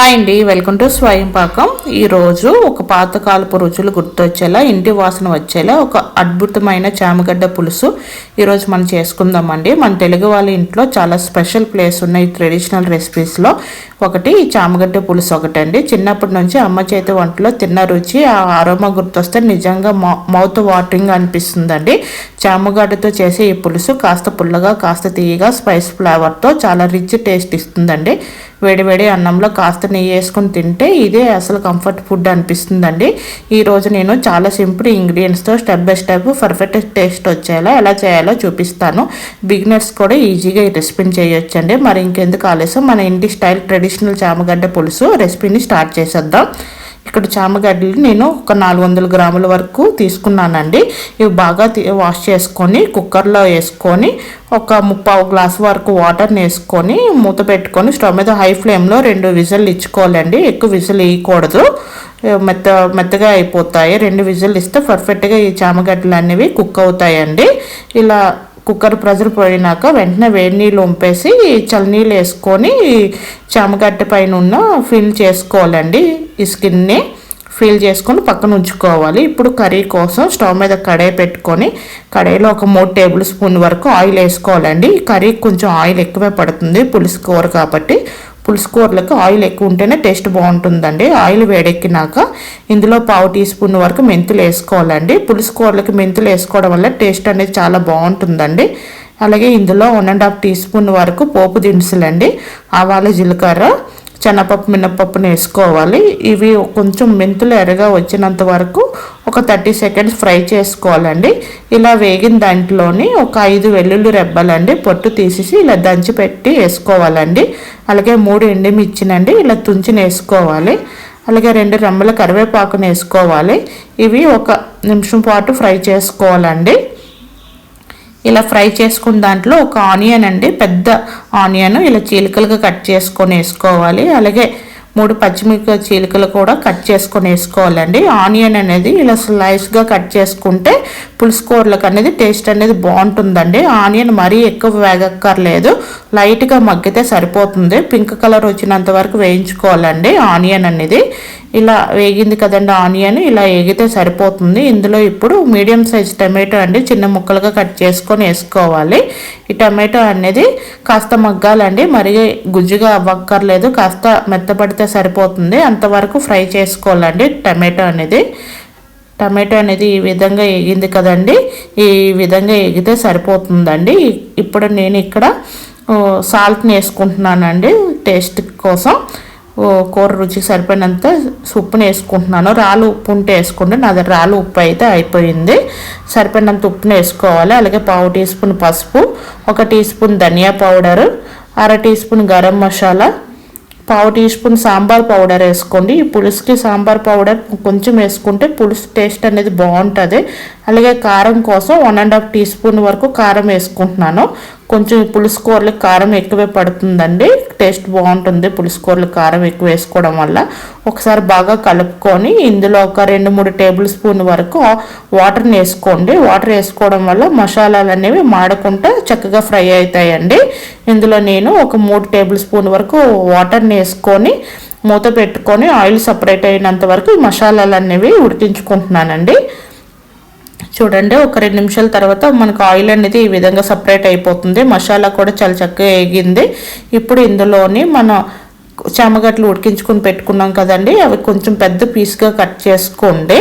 Hi అండి welcome to స్వయం పాకం. ఈరోజు ఒక పాతకాలపు రుచులు గుర్తొచ్చేలా ఇంటి వాసన వచ్చేలా ఒక అద్భుతమైన చామగడ్డ పులుసు ఈరోజు మనం చేసుకుందామండి. మన తెలుగు వాళ్ళ ఇంట్లో చాలా స్పెషల్ ప్లేస్ ఉన్నాయి ట్రెడిషనల్ రెసిపీస్లో ఒకటి ఈ చామగడ్డ పులుసు ఒకటండి. చిన్నప్పటి నుంచి అమ్మ చేతి వంటలో తిన్న రుచి ఆ ఆరోమా గుర్తొస్తే నిజంగా మౌత్ వాటరింగ్ అనిపిస్తుందండి. చామగడ్డతో చేసే ఈ పులుసు కాస్త పుల్లగా కాస్త తీయగా స్పైస్ ఫ్లేవర్తో చాలా రిచ్ టేస్ట్ ఇస్తుందండి. వేడివేడి అన్నంలో కాస్త నెయ్యి వేసుకొని తింటే ఇదే అసలు కంఫర్ట్ ఫుడ్ అనిపిస్తుందండి. ఈరోజు నేను చాలా సింపుల్ ఇంగ్రీడియంట్స్తో step by step perfect taste వచ్చేలా ఎలా చేయాలో చూపిస్తాను. బిగినర్స్ కూడా ఈజీగా ఈ రెసిపీని చేయొచ్చండి. మరి ఇంకెందుకు ఆలస్యం? మన ఇంటి స్టైల్ ట్రెడిషనల్ చామగడ్డ పులుసు రెసిపీని స్టార్ట్ చేసేద్దాం. ఇక్కడ చామగడ్డలు నేను ఒక నాలుగు వందల గ్రాముల వరకు తీసుకున్నానండి. ఇవి బాగా వాష్ చేసుకొని కుక్కర్లో వేసుకొని ఒక ముప్పావు గ్లాస్ వరకు వాటర్ని వేసుకొని మూత పెట్టుకొని స్టవ్ మీద హై ఫ్లేమ్లో రెండు విజిల్ ఇచ్చుకోవాలండి. ఎక్కువ విజిల్ వేయకూడదు. మెత్త మెత్తగా అయిపోతాయి. రెండు విజిల్ ఇస్తే పర్ఫెక్ట్గా ఈ చామగడ్డలు అనేవి కుక్ అవుతాయండి. ఇలా కుక్కర్ ప్రెజర్ పోయినాక వెంటనే వేడి నీళ్ళు ఉంపేసి చలినీళ్ళు వేసుకొని చామగడ్డ పైన ఉన్న ఫిల్ చేసుకోవాలండి. ఈ స్కిన్ని ఫిల్ చేసుకొని పక్కన ఉంచుకోవాలి. ఇప్పుడు కర్రీ కోసం స్టవ్ మీద కడాయి పెట్టుకొని కడాయిలో ఒక మూడు టేబుల్ స్పూన్ వరకు ఆయిల్ వేసుకోవాలండి. కర్రీ కొంచెం ఆయిల్ ఎక్కువే పడుతుంది పులుసు కూర కాబట్టి. పులుసు కూరలకు ఆయిల్ ఎక్కువ ఉంటేనే టేస్ట్ బాగుంటుందండి. ఆయిల్ వేడెక్కినాక ఇందులో పావు టీ స్పూన్ వరకు మెంతులు వేసుకోవాలండి. పులుసు కూరలకు మెంతులు వేసుకోవడం వల్ల టేస్ట్ అనేది చాలా బాగుంటుందండి. అలాగే ఇందులో one and half teaspoon వరకు పోపు దినుసులండి. ఆవాల జీలకర్ర శనగపప్పు మినపప్పును వేసుకోవాలి. ఇవి కొంచెం మెంతులు ఎర్రగా వచ్చినంత వరకు ఒక థర్టీ సెకండ్స్ ఫ్రై చేసుకోవాలండి. ఇలా వేగిన దాంట్లోని ఒక ఐదు వెల్లుల్లి రెబ్బలండి పొట్టు తీసేసి ఇలా దంచి పెట్టి వేసుకోవాలండి. అలాగే మూడు ఎండిమిర్చినండి ఇలా తుంచిని వేసుకోవాలి. అలాగే రెండు రెమ్మల కరివేపాకును వేసుకోవాలి. ఇవి ఒక నిమిషం పాటు ఫ్రై చేసుకోవాలండి. ఇలా ఫ్రై చేసుకున్న దాంట్లో ఒక ఆనియన్ అండి పెద్ద ఆనియన్ ఇలా చీలికలుగా కట్ చేసుకొని వేసుకోవాలి. అలాగే మూడు పచ్చిమిరపకాయ చీలికలు కూడా కట్ చేసుకొని వేసుకోవాలండి. ఆనియన్ అనేది ఇలా స్లైస్గా కట్ చేసుకుంటే పులుసు కూరలకు అనేది టేస్ట్ అనేది బాగుంటుందండి. ఆనియన్ మరీ ఎక్కువ వేగక్కర్లేదు. లైట్గా మగ్గితే సరిపోతుంది. పింక్ కలర్ వచ్చినంత వరకు వేయించుకోవాలండి ఆనియన్ అనేది. ఇలా వేగింది కదండి ఆనియన్ ఇలా వేగితే సరిపోతుంది. ఇందులో ఇప్పుడు మీడియం సైజ్ టమాటో అండి చిన్న ముక్కలుగా కట్ చేసుకొని వేసుకోవాలి. ఈ టమాటో అనేది కాస్త మగ్గాలండి మరి గుజ్జుగా అవ్వక్కర్లేదు కాస్త మెత్తపడితే సరిపోతుంది. అంతవరకు ఫ్రై చేసుకోవాలండి టమాటో అనేది. టమాటో అనేది ఈ విధంగా ఎగింది కదండి ఈ విధంగా ఎగితే సరిపోతుందండి. ఇప్పుడు నేను ఇక్కడ సాల్ట్ని వేసుకుంటున్నానండి టేస్ట్ కోసం. కూర రుచికి సరిపోయినంత ఉప్పుని వేసుకుంటున్నాను. రాళ్ళు ఉప్పు ఉంటే వేసుకుంటే నాది రాళ్ళు ఉప్పు అయితే అయిపోయింది. సరిపోయినంత ఉప్పుని వేసుకోవాలి. అలాగే పావు టీ స్పూన్ పసుపు ఒక టీ స్పూన్ ధనియా పౌడరు అర టీ స్పూన్ గరం మసాలా పావు టీ స్పూన్ సాంబార్ పౌడర్ వేసుకోండి. ఈ పులుసుకి సాంబార్ పౌడర్ కొంచెం వేసుకుంటే పులుసు టేస్ట్ అనేది బాగుంటుంది. అలాగే కారం కోసం one and half teaspoon వరకు కారం వేసుకుంటున్నాను. కొంచెం పులుసు కూరలకు కారం ఎక్కువే పడుతుందండి. టేస్ట్ బాగుంటుంది పులుసుకూరలకు కారం ఎక్కువ వేసుకోవడం వల్ల. ఒకసారి బాగా కలుపుకొని ఇందులో ఒక రెండు మూడు టేబుల్ స్పూన్ వరకు వాటర్ని వేసుకోండి. వాటర్ వేసుకోవడం వల్ల మసాలాలు అనేవి మాడకుండా చక్కగా ఫ్రై అవుతాయండి. ఇందులో నేను ఒక మూడు టేబుల్ స్పూన్ వరకు వాటర్ని వేసుకొని మూత పెట్టుకొని ఆయిల్ సపరేట్ అయినంత వరకు ఈ మసాలాలు అనేవి ఉడికించుకుంటున్నానండి. చూడండి ఒక రెండు నిమిషాల తర్వాత మనకు ఆయిల్ అనేది ఈ విధంగా సపరేట్ అయిపోతుంది. మసాలా కూడా చాలా చక్కగా ఎగింది ఇప్పుడు ఇందులోని మనం చామగడ్డలు ఉడికించుకొని పెట్టుకున్నాం కదండి అవి కొంచెం పెద్ద పీస్గా కట్ చేసుకోండి.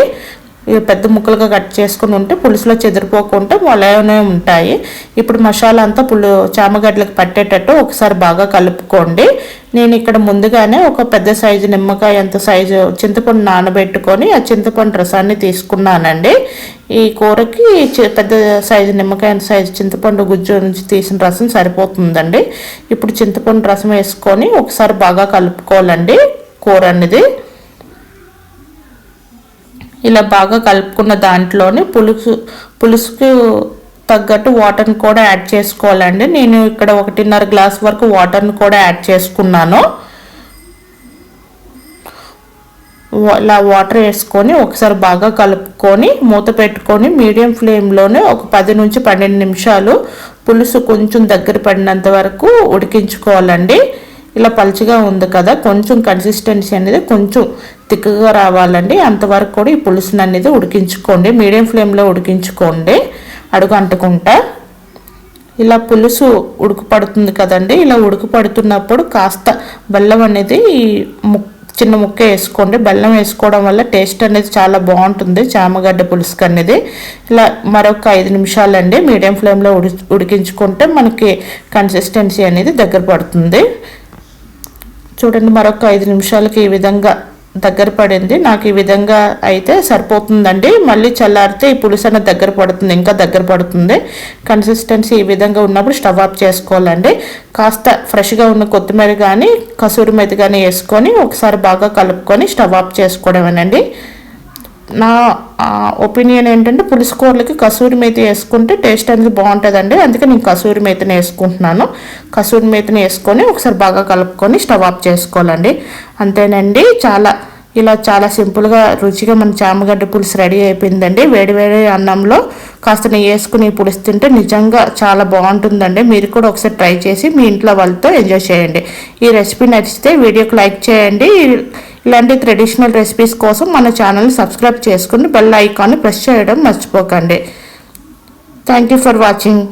పెద్ద ముక్కలుగా కట్ చేసుకుని ఉంటే పులుసులో చెదిరిపోకుండా అలానే ఉంటాయి. ఇప్పుడు మసాలా అంతా పులు చామగడ్డలకు పట్టేటట్టు ఒకసారి బాగా కలుపుకోండి. నేను ఇక్కడ ముందుగానే ఒక పెద్ద సైజు నిమ్మకాయ అంత సైజు చింతపండు నానబెట్టుకొని ఆ చింతపండు రసాన్ని తీసుకున్నానండి. ఈ కూరకి పెద్ద సైజు నిమ్మకాయ అంత సైజు చింతపండు గుజ్జు నుంచి తీసిన రసం సరిపోతుందండి. ఇప్పుడు చింతపండు రసం వేసుకొని ఒకసారి బాగా కలుపుకోవాలండి కూర అనేది. ఇలా బాగా కలుపుకున్న దాంట్లోనే పులుసు పులుసుకు తగ్గట్టు వాటర్ని కూడా యాడ్ చేసుకోవాలండి. నేను ఇక్కడ ఒకటిన్నర గ్లాస్ వరకు వాటర్ని కూడా యాడ్ చేసుకున్నాను. ఇలా వాటర్ వేసుకొని ఒకసారి బాగా కలుపుకొని మూత పెట్టుకొని మీడియం ఫ్లేమ్లోనే ఒక పది నుంచి పన్నెండు నిమిషాలు పులుసు కొంచెం దగ్గర పడినంత వరకు ఉడికించుకోవాలండి. ఇలా పలుచగా ఉంది కదా కొంచెం కన్సిస్టెన్సీ అనేది కొంచెం తిక్కగా రావాలండి. అంతవరకు కూడా ఈ పులుసుని అనేది ఉడికించుకోండి. మీడియం ఫ్లేమ్లో ఉడికించుకోండి. అడుగు అంటుకుంటా. ఇలా పులుసు ఉడుకుపడుతుంది కదండి. ఇలా ఉడుకుపడుతున్నప్పుడు కాస్త బెల్లం అనేది చిన్న ముక్క వేసుకోండి. బెల్లం వేసుకోవడం వల్ల టేస్ట్ అనేది చాలా బాగుంటుంది. చామగడ్డ పులుసుకు అనేది. ఇలా మరొక ఐదు నిమిషాలండి. మీడియం ఫ్లేమ్లో ఉడి ఉడికించుకుంటే మనకి కన్సిస్టెన్సీ అనేది దగ్గర పడుతుంది. చూడండి మరొక ఐదు నిమిషాలకి ఈ విధంగా దగ్గర పడింది. నాకు ఈ విధంగా అయితే సరిపోతుందండి. మళ్ళీ చల్లారితే ఈ పులుసు అనేది దగ్గర పడుతుంది ఇంకా దగ్గర పడుతుంది. కన్సిస్టెన్సీ ఈ విధంగా ఉన్నప్పుడు స్టవ్ ఆఫ్ చేసుకోవాలండి. కాస్త ఫ్రెష్గా ఉన్న కొత్తిమీర కానీ కసూరి మెతి కానీ వేసుకొని ఒకసారి బాగా కలుపుకొని స్టవ్ ఆఫ్ చేసుకోవడమేనండి. నా ఒపీనియన్ ఏంటంటే పులుసు కూరలకి కసూరి మేతి వేసుకుంటే టేస్ట్ అనేది బాగుంటుందండి. అందుకే నేను కసూరి మేతిని వేసుకుంటున్నాను. కసూరి మేతిని వేసుకొని ఒకసారి బాగా కలుపుకొని స్టవ్ ఆఫ్ చేసుకోవాలండి. అంతేనండి చాలా ఇలా చాలా సింపుల్గా రుచిగా మన చామగడ్డ పులుసు రెడీ అయిపోయిందండి. వేడి వేడి అన్నంలో కాస్త నెయ్యి వేసుకుని పులుసు తింటే నిజంగా చాలా బాగుంటుందండి. మీరు కూడా ఒకసారి ట్రై చేసి మీ ఇంట్లో వాళ్ళతో ఎంజాయ్ చేయండి. ఈ రెసిపీ నచ్చితే వీడియోకి లైక్ చేయండి. ఇలాంటి ట్రెడిషనల్ రెసిపీస్ కోసం మన ఛానల్ని సబ్స్క్రైబ్ చేసుకుని బెల్ ఐకాన్ని ప్రెస్ చేయడం మర్చిపోకండి. Thank you for watching